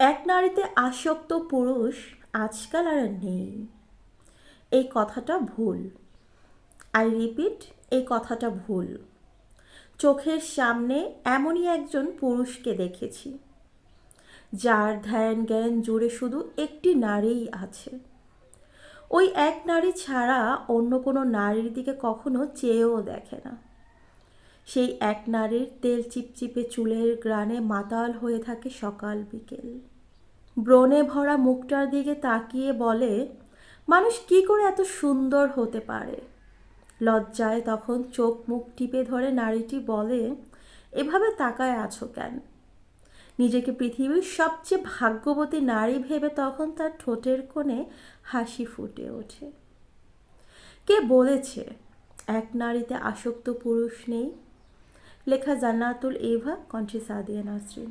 এক নারীতে আসক্ত পুরুষ আজকাল আর নেই। এই কথাটা ভুল। আই রিপিট এই কথাটা ভুল। চোখের সামনে এমনই একজন পুরুষকে দেখেছি। যার ধ্যান জ্ঞান জুড়ে শুধু একটি নারীই আছে। ওই এক নারী ছাড়া অন্য কোনো নারীর দিকে কখনো চেয়েও দেখে না। সেই এক নারীর তেল চিপচিপে চুলের গ্রানে মাতাল হয়ে থাকে সকাল বিকেল। ব্রণে ভরা মুখটার দিকে তাকিয়ে বলে, মানুষ কি করে এত সুন্দর হতে পারে? লজ্জায় তখন চোখ মুখ টিপে ধরে নারীটি বলে, এভাবে তাকায় আছো কেন? নিজেকে পৃথিবীর সবচেয়ে ভাগ্যবতী নারী ভেবে তখন তার ঠোঁটের কোণে হাসি ফুটে ওঠে। কে বলেছে, এক নারীতে আসক্ত পুরুষ নেই? লেখা জান্নাতুল এভা কণ্ঠে সাদিয়া নাসরিন